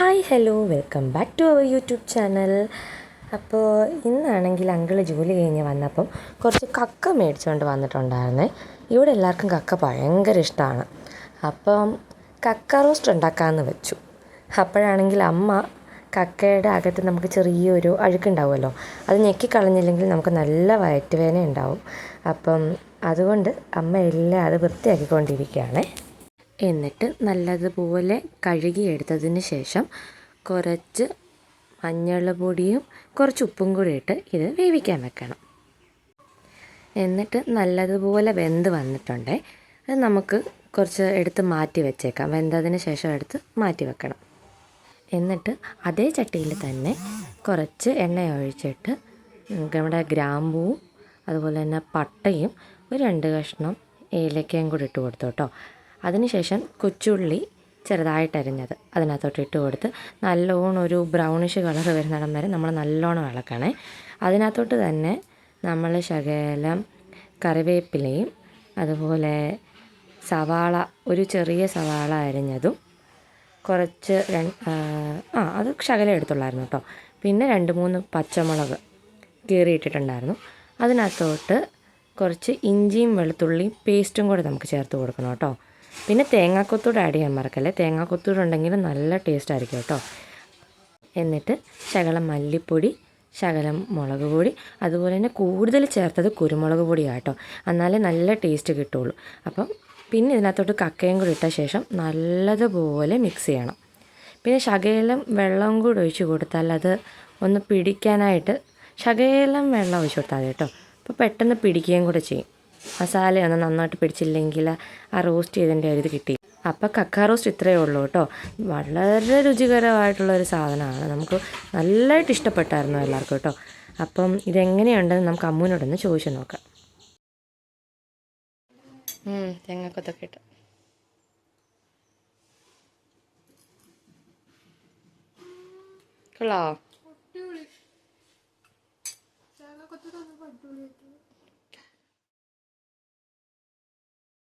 Hi hello welcome back to our YouTube channel. അപ്പോൾ ഇന്നാണെങ്കിൽ uncle ജോലി കഴിഞ്ഞ് വന്നപ്പം കുറച്ച് കക്ക മേടിച്ചുകൊണ്ട് വന്നിട്ടുണ്ടായിരുന്നേ. ഇവിടെ എല്ലാവർക്കും കക്ക ഭയങ്കര ഇഷ്ടമാണ് അപ്പം കക്ക റോസ്റ്റ് ഉണ്ടാക്കാമെന്ന് വെച്ചു. അപ്പോഴാണെങ്കിൽ അമ്മ കക്കയുടെ അകത്ത് നമുക്ക് ചെറിയൊരു അഴുക്കുണ്ടാവുമല്ലോ അത് ഞെക്കിക്കളഞ്ഞില്ലെങ്കിൽ നമുക്ക് നല്ല വയറ്റുവേദന ഉണ്ടാവും അപ്പം അതുകൊണ്ട് അമ്മ എല്ലാം അത് വൃത്തിയാക്കിക്കൊണ്ടിരിക്കുകയാണേ. എന്നിട്ട് നല്ലതുപോലെ കഴുകിയെടുത്തതിന് ശേഷം കുറച്ച് മഞ്ഞൾ പൊടിയും കുറച്ച് ഉപ്പും കൂടി ഇട്ട് ഇത് വേവിക്കാൻ വെക്കണം. എന്നിട്ട് നല്ലതുപോലെ വെന്ത് വന്നിട്ടുണ്ട്. അത് നമുക്ക് കുറച്ച് എടുത്ത് മാറ്റി വെച്ചേക്കാം. വെന്തതിന് ശേഷം എടുത്ത് മാറ്റി വെക്കണം. എന്നിട്ട് അതേ ചട്ടിയിൽ തന്നെ കുറച്ച് എണ്ണ ഒഴിച്ചിട്ട് നമ്മുടെ ഗ്രാമ്പൂവും അതുപോലെ തന്നെ പട്ടയും ഒരു രണ്ട് കഷ്ണം ഏലക്കയും കൂടി ഇട്ട് കൊടുത്തു കേട്ടോ അതിനുശേഷം കൊച്ചുള്ളി ചെറുതായിട്ട് അരിഞ്ഞത്. അതിനകത്തോട്ട് ഇട്ട് കൊടുത്ത് നല്ലോണം ഒരു ബ്രൗണിഷ് കളർ വരുന്നിടം വരെ നമ്മൾ നല്ലോണം ഇളക്കണേ. അതിനകത്തോട്ട് തന്നെ നമ്മൾ ശകലം കറിവേപ്പിലയും അതുപോലെ സവാള ഒരു ചെറിയ സവാള അരിഞ്ഞതും കുറച്ച് ആ അത് ശകലം എടുത്തുള്ളായിരുന്നു കേട്ടോ. പിന്നെ രണ്ട് മൂന്ന് പച്ചമുളക് കീറിയിട്ടിട്ടുണ്ടായിരുന്നു. അതിനകത്തോട്ട് കുറച്ച് ഇഞ്ചിയും വെളുത്തുള്ളിയും പേസ്റ്റും കൂടെ നമുക്ക് ചേർത്ത് കൊടുക്കണം കേട്ടോ. പിന്നെ തേങ്ങാക്കൊത്തൂടെ ആഡ് ചെയ്യാൻ മറക്കല്ലേ? തേങ്ങാക്കൊത്തൂടെ ഉണ്ടെങ്കിൽ നല്ല ടേസ്റ്റ് ആയിരിക്കും കേട്ടോ. എന്നിട്ട് ശകലം മല്ലിപ്പൊടി ശകലം മുളക് പൊടി അതുപോലെ തന്നെ കൂടുതൽ ചേർത്തത് കുരുമുളക് പൊടിയാണ് കേട്ടോ. എന്നാലേ നല്ല ടേസ്റ്റ് കിട്ടുള്ളൂ. അപ്പം പിന്നെ ഇതിനകത്തോട്ട് കക്കയും കൂടി ഇട്ട ശേഷം നല്ലതുപോലെ മിക്സ് ചെയ്യണം. പിന്നെ ശകലം വെള്ളം കൂടി ഒഴിച്ച് കൊടുത്താൽ അത് ഒന്ന് പിടിക്കാനായിട്ട് ശകലം വെള്ളം ഒഴിച്ച് കൊടുത്താൽ കേട്ടോ. അപ്പോൾ പെട്ടെന്ന് പിടിക്കുകയും കൂടെ ചെയ്യും. മസാലയൊന്ന് നന്നായിട്ട് പിടിച്ചില്ലെങ്കിൽ ആ റോസ്റ്റ് ചെയ്തതിന്റെ ഒരു ഇത് കിട്ടി. അപ്പോൾ കക്ക റോസ്റ്റ് ഇത്രയേ ഉള്ളൂ കേട്ടോ. വളരെ രുചികരമായിട്ടുള്ള ഒരു സാധനമാണ്. നമുക്ക് നല്ലതായിട്ട് ഇഷ്ടപ്പെട്ടായിരുന്നു എല്ലാവർക്കും കേട്ടോ. അപ്പം ഇതെങ്ങനെയുണ്ടെന്ന് നമുക്ക് അമ്മൂനോടൊന്ന് ചോദിച്ചു നോക്കാം. തെങ്ങക്കൊത്തൊക്കെ ഇട്ട്. കൊള്ളാ